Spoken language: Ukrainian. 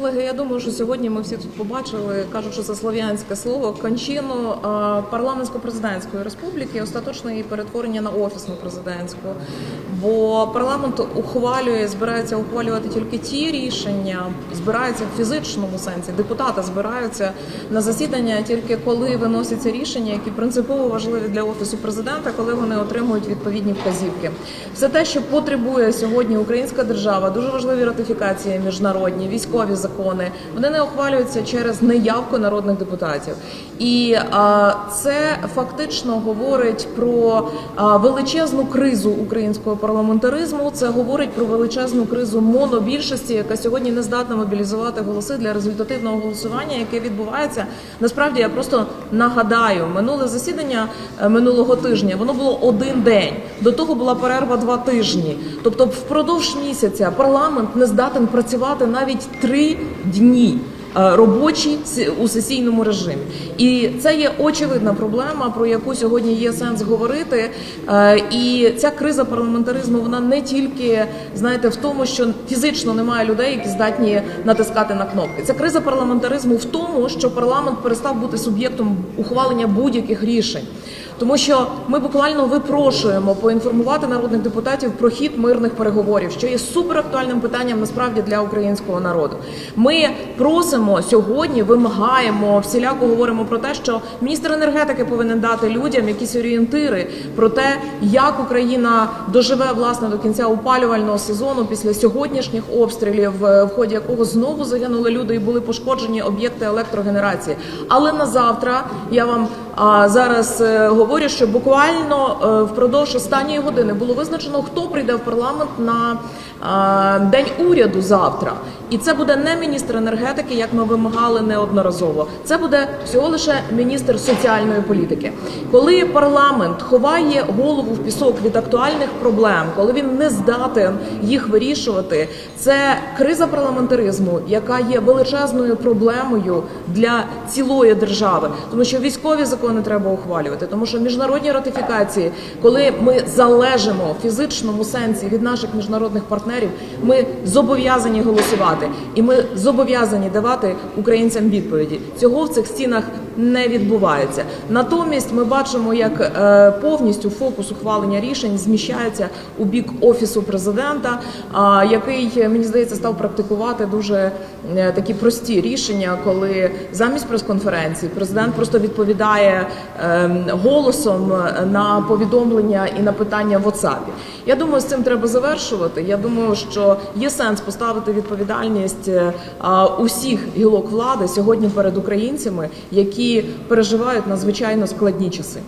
Колеги, я думаю, що сьогодні ми всі тут побачили, що це слов'янське слово кончину парламентсько-президентської республіки, остаточне її перетворення на офісну президентську. Бо парламент ухвалює, збирається ухвалювати тільки ті рішення, збирається в фізичному сенсі. Депутати збираються на засідання тільки коли виносяться рішення, які принципово важливі для офісу президента, коли вони отримують відповідні вказівки. Все те, що потребує сьогодні українська держава, дуже важливі ратифікації міжнародні, військові закони. Вони не ухвалюються через неявку народних депутатів, і а, це фактично говорить про а, величезну кризу українського парламентаризму. Це говорить про величезну кризу монобільшості, яка сьогодні не здатна мобілізувати голоси для результативного голосування, яке відбувається. Насправді я просто нагадаю, минуле засідання е, минулого тижня воно було один день. До того була перерва два тижні. Тобто, впродовж місяця парламент не здатен працювати навіть три дней Робочі у сесійному режимі, і це є очевидна проблема, про яку сьогодні є сенс говорити. Е, І ця криза парламентаризму вона не тільки знаєте в тому, що фізично немає людей, які здатні натискати на кнопки. Це криза парламентаризму в тому, що парламент перестав бути суб'єктом ухвалення будь-яких рішень. Тому що ми буквально випрошуємо поінформувати народних депутатів про хід мирних переговорів, що є суперактуальним питанням насправді для українського народу. Ми просимо сьогодні, вимагаємо всіляко говоримо про те, що міністр енергетики повинен дати людям якісь орієнтири про те, як Україна доживе власне до кінця опалювального сезону після сьогоднішніх обстрілів, е, в ході якого знову загинули люди і були пошкоджені об'єкти електрогенерації. Але на завтра я вам а, зараз е, говорю, що буквально е, впродовж останньої години було визначено, хто прийде в парламент на день уряду завтра. І це буде не міністр енергетики, як ми вимагали неодноразово. Це буде всього лише міністр соціальної політики. Коли парламент ховає голову в пісок від актуальних проблем, коли він не здатен їх вирішувати, це криза парламентаризму, яка є величезною проблемою для цілої держави, тому що військові закони треба ухвалювати, тому що міжнародні ратифікації, коли ми залежимо в фізичному сенсі від наших міжнародних партнерів, ми зобов'язані голосувати, і ми зобов'язані давати українцям відповіді. Цього в цих стінах не відбувається. Натомість ми бачимо, як е, повністю фокус ухвалення рішень зміщається у бік офісу президента, який мені здається став практикувати дуже е, такі прості рішення, коли замість прес-конференції президент просто відповідає ем, голосом на повідомлення і на питання в WhatsApp. Я думаю, з цим треба завершувати. Я думаю, що є сенс поставити відповідальність е, усіх гілок влади сьогодні перед українцями, які переживають надзвичайно складні часи.